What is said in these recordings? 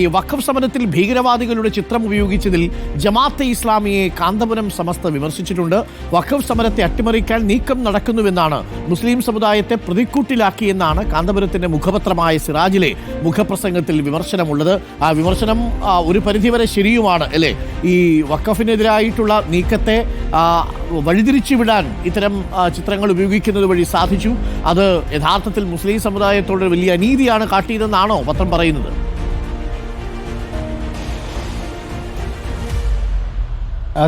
ഈ വഖഫ് സമരത്തിൽ ഭീകരവാദികളുടെ ചിത്രം ഉപയോഗിച്ചതിൽ ജമാഅത്തെ ഇസ്ലാമിയെ കാന്തപുരം സമസ്ത വിമർശിച്ചിട്ടുണ്ട്. വഖഫ് സമരത്തെ അട്ടിമറിക്കാൻ നീക്കം നടക്കുന്നുവെന്നാണ് മുസ്ലിം സമുദായത്തെ പ്രതിക്കൂട്ടിലാക്കിയെന്നാണ് കാന്തപുരത്തിന്റെ മുഖപത്രമായ സിറാജിലെ മുഖപ്രസംഗത്തിൽ വിമർശനമുള്ളത്. ആ വിമർശനം ഒരു പരിധിവരെ ശരിയുമാണ് അല്ലേ? ഈ വഖഫിനെതിരായിട്ടുള്ള നീക്കത്തെ വഴിതിരിച്ചു വിടാൻ ഇത്തരം ചിത്രങ്ങൾ ഉപയോഗിക്കുന്നത് വഴി സാധിച്ചു. അത് യഥാർത്ഥത്തിൽ മുസ്ലിം സമുദായത്തോട് വലിയ അനീതിയാണ് കാട്ടിയതെന്നാണോ പത്രം പറയുന്നത്?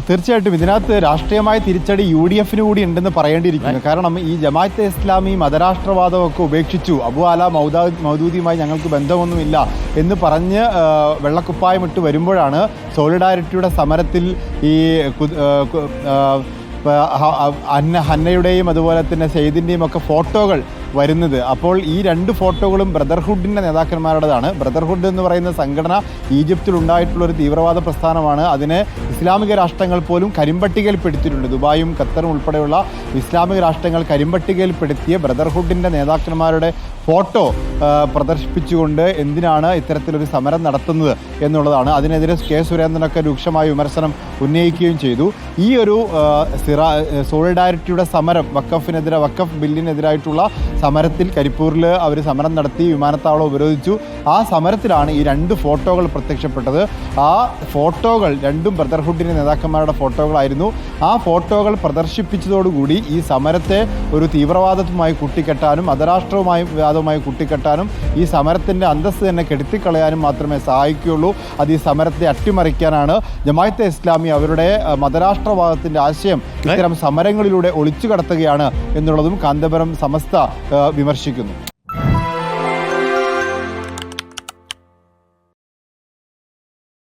തീർച്ചയായിട്ടും. ഇതിനകത്ത് രാഷ്ട്രീയമായ തിരിച്ചടി യു ഡി എഫിന് കൂടി ഉണ്ടെന്ന് പറയേണ്ടിയിരിക്കുന്നു. കാരണം ഈ ജമാഅത്തെ ഇസ്ലാമി മതരാഷ്ട്രവാദമൊക്കെ ഉപേക്ഷിച്ചു. അബു അല മൗദാ മൗദൂദിയുമായി ഞങ്ങൾക്ക് ബന്ധമൊന്നുമില്ല എന്ന് പറഞ്ഞ് വെള്ളക്കുപ്പായമിട്ട് വരുമ്പോഴാണ് സോളിഡാരിറ്റിയുടെ സമരത്തിൽ ഈ അന്ന ഹന്നയുടെയും അതുപോലെ തന്നെ സെയ്ദിന്റെയും ഒക്കെ ഫോട്ടോകൾ വരുന്നത്. അപ്പോൾ ഈ രണ്ട് ഫോട്ടോകളും ബ്രദർഹുഡിന്റെ നേതാക്കന്മാരുടേതാണ്. ബ്രദർഹുഡ് എന്ന് പറയുന്ന സംഘടന ഈജിപ്തിൽ ഉണ്ടായിട്ടുള്ള ഒരു തീവ്രവാദ പ്രസ്ഥാനമാണ്. അതിനെ ഇസ്ലാമിക രാഷ്ട്രങ്ങൾ പോലും കരിമ്പട്ടികയിൽപ്പെടുത്തിയിട്ടുണ്ട് ദുബായും ഖത്തറും ഉൾപ്പെടെയുള്ള ഇസ്ലാമിക രാഷ്ട്രങ്ങൾ കരിമ്പട്ടികയിൽപ്പെടുത്തിയ ബ്രദർഹുഡിന്റെ നേതാക്കന്മാരുടെ ഫോട്ടോ പ്രദർശിപ്പിച്ചുകൊണ്ട് എന്തിനാണ് ഇത്തരത്തിലൊരു സമരം നടത്തുന്നത് എന്നുള്ളതാണ്. അതിനെതിരെ കെ. സുരേന്ദ്രനൊക്കെ രൂക്ഷമായ വിമർശനം ഉന്നയിക്കുകയും ചെയ്തു. ഈ ഒരു സിറ സോളിഡാരിറ്റിയുടെ സമരം വക്കഫിനെതിരെ വക്കഫ് ബില്ലിനെതിരായിട്ടുള്ള സമരത്തിൽ കരിപ്പൂരിൽ അവർ സമരം നടത്തി വിമാനത്താവളം ഉപരോധിച്ചു. ആ സമരത്തിലാണ് ഈ രണ്ട് ഫോട്ടോകൾ പ്രത്യക്ഷപ്പെട്ടത്. ആ ഫോട്ടോകൾ രണ്ടും ബ്രദർഹുഡിന്റെ നേതാക്കന്മാരുടെ ഫോട്ടോകളായിരുന്നു. ആ ഫോട്ടോകൾ പ്രദർശിപ്പിച്ചതോടുകൂടി ഈ സമരത്തെ ഒരു തീവ്രവാദവുമായി കൂട്ടിക്കെട്ടാനും അന്താരാഷ്ട്രവുമായി വാദവുമായി കൂട്ടിക്കെട്ടാനും ഈ സമരത്തിന്റെ അന്തസ്സ് തന്നെ കെടുത്തിക്കളയാനും മാത്രമേ സഹായിക്കുകയുള്ളൂ. അത് ഈ സമരത്തെ അട്ടിമറിക്കാനാണ് ജമായത്തെ ഇസ്ലാമി അവരുടെ മതരാഷ്ട്രവാദത്തിന്റെ ആശയം. ഇത്തരം സമരങ്ങളിലൂടെ ഒളിച്ചു കടത്തുകയാണ് എന്നുള്ളതും കാന്തപുരം സമസ്ത വിമർശിക്കുന്നു.